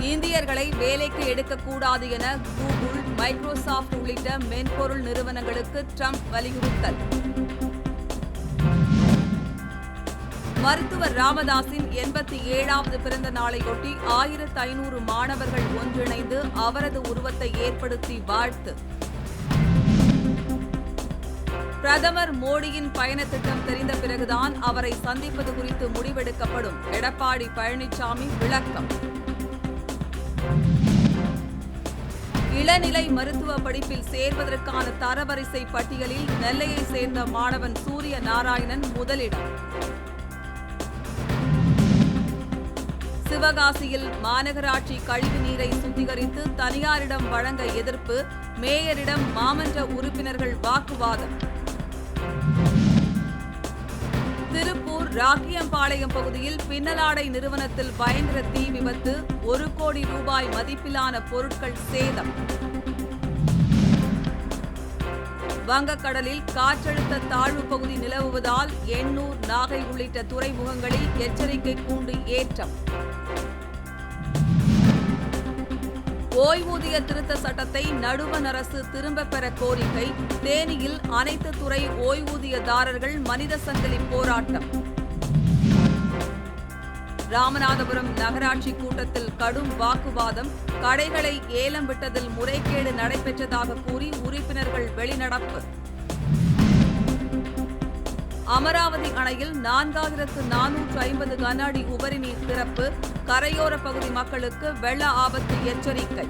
இந்தியர்களை வேலைக்கு எடுக்கக்கூடாது என கூகுள் மைக்ரோசாஃப்ட் உள்ளிட்ட மென்பொருள் நிறுவனங்களுக்கு ட்ரம்ப் வலியுறுத்தல். மருத்துவர் ராமதாஸின் எண்பத்தி ஏழாவது பிறந்த நாளையொட்டி ஆயிரத்து ஐநூறு மாணவர்கள் ஒன்றிணைந்து அவரது உருவத்தை ஏற்படுத்தி வாழ்த்து. பிரதமர் மோடியின் பயண திட்டம் தெரிந்த பிறகுதான் அவரை சந்திப்பது குறித்து முடிவெடுக்கப்படும். எடப்பாடி பழனிசாமி விளக்கம். இளநிலை மருத்துவ படிப்பில் சேர்வதற்கான தரவரிசை பட்டியலில் நெல்லையை சேர்ந்த மாணவன் சூரிய நாராயணன் முதலிடம். சிவகாசியில் மாநகராட்சி கழிவு நீரை சுத்திகரித்து தனியாரிடம் வழங்க எதிர்ப்பு மேயரிடம் மாமன்ற உறுப்பினர்கள் வாக்குவாதம். திருப்பூர் ராக்கியம்பாளையம் பகுதியில் பின்னலாடை நிறுவனத்தில் பயங்கர தீ விபத்து ஒரு கோடி ரூபாய் மதிப்பிலான பொருட்கள் சேதம். வங்கக்கடலில் காற்றழுத்த தாழ்வு பகுதி நிலவுவதால் எண்ணூர் நாகை உள்ளிட்ட துறைமுகங்களில் எச்சரிக்கை கூண்டு ஏற்றம். ஓய்வூதிய திருத்த சட்டத்தை நடுவண் அரசு திரும்பப் பெற கோரிக்கை. தேனியில் அனைத்து துறை ஓய்வூதியதாரர்கள் மனித சங்கிலி போராட்டம். ராமநாதபுரம் நகராட்சி கூட்டத்தில் கடும் வாக்குவாதம். கடைகளை ஏலம் விட்டதில் முறைகேடு நடைபெற்றதாக கூறி உறுப்பினர்கள் வெளிநடப்பு. அமராவதி அணையில் நான்காயிரத்து நானூற்று ஐம்பது கன அடி உபரி நீர் திறப்பு கரையோர பகுதி மக்களுக்கு வெள்ள ஆபத்து எச்சரிக்கை.